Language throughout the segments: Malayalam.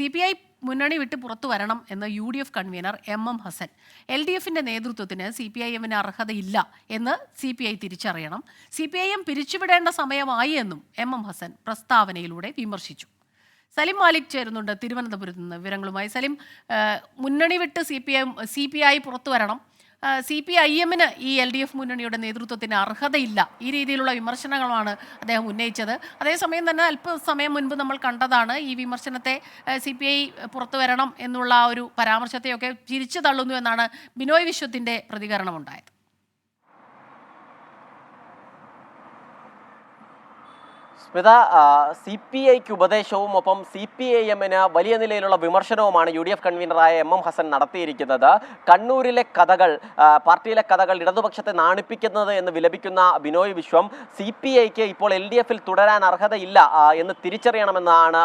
സി പി ഐ മുന്നണി വിട്ട് പുറത്തു വരണം എന്ന് U D F convener M M Hassan. L D എഫിന്റെ നേതൃത്വത്തിന് സി പി ഐ എമ്മിന് അർഹതയില്ല എന്ന് സി പി ഐ തിരിച്ചറിയണം. സി പി ഐ എം പിരിച്ചുവിടേണ്ട സമയമായി എന്നും എം എം ഹസൻ പ്രസ്താവനയിലൂടെ വിമർശിച്ചു. സലിം മാലിക് ചേരുന്നുണ്ട് തിരുവനന്തപുരത്ത് നിന്ന് വിവരങ്ങളുമായി. സലിം മുന്നണി വിട്ട് C P I C P I പുറത്തു വരണം സി പി ഐ എമ്മിന് ഈ എൽ ഡി എഫ് മുന്നണിയുടെ നേതൃത്വത്തിന് അർഹതയില്ല. ഈ രീതിയിലുള്ള വിമർശനങ്ങളാണ് അദ്ദേഹം ഉന്നയിച്ചത്. അതേസമയം തന്നെ അല്പസമയം മുൻപ് നമ്മൾ കണ്ടതാണ് ഈ വിമർശനത്തെ സി പി ഐ പുറത്തു വരണം എന്നുള്ള ഒരു പരാമർശത്തെയൊക്കെ തിരിച്ചു തള്ളുന്നു എന്നാണ് ബിനോയ് വിശ്വത്തിന്റെ പ്രതികരണം സ്മിത സി പി ഐക്ക് ഉപദേശവും ഒപ്പം സി പി ഐ എമ്മിന് വലിയ നിലയിലുള്ള വിമർശനവുമാണ് യു ഡി എഫ് കൺവീനറായ എം എം ഹസൻ നടത്തിയിരിക്കുന്നത്. കണ്ണൂരിലെ കഥകൾ പാർട്ടിയിലെ കഥകൾ ഇടതുപക്ഷത്തെ നാണിപ്പിക്കുന്നത് എന്ന് വിലപിക്കുന്ന ബിനോയ് വിശ്വം സി പി ഐക്ക് ഇപ്പോൾ എൽ ഡി എഫിൽ തുടരാൻ അർഹതയില്ല എന്ന് തിരിച്ചറിയണമെന്നാണ്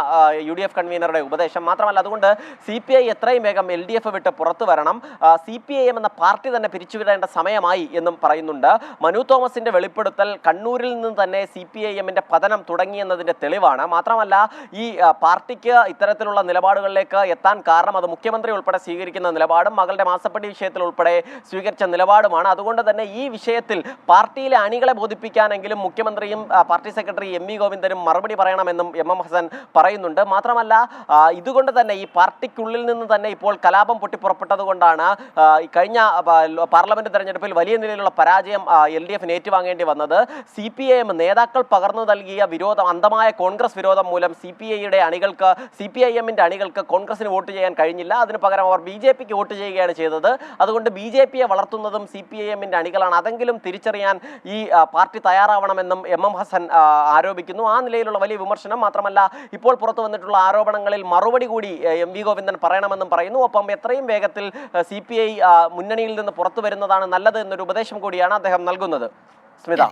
യു ഡി എഫ് കൺവീനറുടെ ഉപദേശം. മാത്രമല്ല അതുകൊണ്ട് സി പി ഐ എത്രയും വേഗം എൽ ഡി എഫ് വിട്ട് പുറത്തു വരണം. സി പി ഐ എം എന്ന പാർട്ടി തന്നെ പിരിച്ചുവിടേണ്ട സമയമായി എന്നും പറയുന്നുണ്ട്. മനു തോമസിന്റെ വെളിപ്പെടുത്തൽ കണ്ണൂരിൽ നിന്ന് തന്നെ സി പി ഐ എമ്മിന്റെ പതനം തുടങ്ങിയെന്നതിന്റെ തെളിവാണ്. മാത്രമല്ല ഈ പാർട്ടിക്ക് ഇത്തരത്തിലുള്ള നിലപാടുകളിലേക്ക് എത്താൻ കാരണം അത് മുഖ്യമന്ത്രി ഉൾപ്പെടെ സ്വീകരിക്കുന്ന നിലപാടും മകളുടെ മാസപ്പടി വിഷയത്തിൽ ഉൾപ്പെടെ സ്വീകരിച്ച നിലപാടുമാണ്. അതുകൊണ്ട് തന്നെ ഈ വിഷയത്തിൽ പാർട്ടിയിലെ അണികളെ ബോധിപ്പിക്കാനെങ്കിലും മുഖ്യമന്ത്രിയും പാർട്ടി സെക്രട്ടറി എം വി ഗോവിന്ദനും മറുപടി പറയണമെന്നും എം എം ഹസൻ പറയുന്നുണ്ട്. മാത്രമല്ല ഇതുകൊണ്ട് തന്നെ ഈ പാർട്ടിക്കുള്ളിൽ നിന്ന് തന്നെ ഇപ്പോൾ കലാപം പൊട്ടിപ്പുറപ്പെട്ടത് കൊണ്ടാണ് കഴിഞ്ഞ പാർലമെന്റ് തെരഞ്ഞെടുപ്പിൽ വലിയ നിലയിലുള്ള പരാജയം എൽ ഡി എഫിന് ഏറ്റുവാങ്ങേണ്ടി വന്നത്. സി പി ഐ എം നേതാക്കൾ പകർന്നു നൽകിയ വിരോധം അന്തമായ കോൺഗ്രസ് വിരോധം മൂലം സി പി ഐയുടെ അണികൾക്ക് സി പി ഐ എമ്മിന്റെ അണികൾക്ക് കോൺഗ്രസിന് വോട്ട് ചെയ്യാൻ കഴിഞ്ഞില്ല. അതിന് പകരം അവർ ബി ജെ പിക്ക് വോട്ട് ചെയ്യുകയാണ് ചെയ്തത്. അതുകൊണ്ട് ബി ജെ പിയെ വളർത്തുന്നതും സി പി ഐ എമ്മിന്റെ അണികളാണ്. അതെങ്കിലും തിരിച്ചറിയാൻ ഈ പാർട്ടി തയ്യാറാവണമെന്നും എം എം ഹസൻ ആരോപിക്കുന്നു. ആ നിലയിലുള്ള വലിയ വിമർശനം മാത്രമല്ല ഇപ്പോൾ പുറത്തു വന്നിട്ടുള്ള ആരോപണങ്ങളിൽ മറുപടി കൂടി എം വി ഗോവിന്ദൻ പറയണമെന്നും പറയുന്നു. ഒപ്പം എത്രയും വേഗത്തിൽ സി പി ഐ മുന്നണിയിൽ നിന്ന് പുറത്തു വരുന്നതാണ് നല്ലത് എന്നൊരു ഉപദേശം കൂടിയാണ് അദ്ദേഹം നൽകുന്നത്. സ്മിത.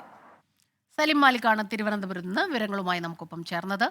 സലിം മാലിക്കാണ് തിരുവനന്തപുരത്ത് നിന്ന് വിവരങ്ങളുമായി നമുക്കൊപ്പം ചേർന്നത്.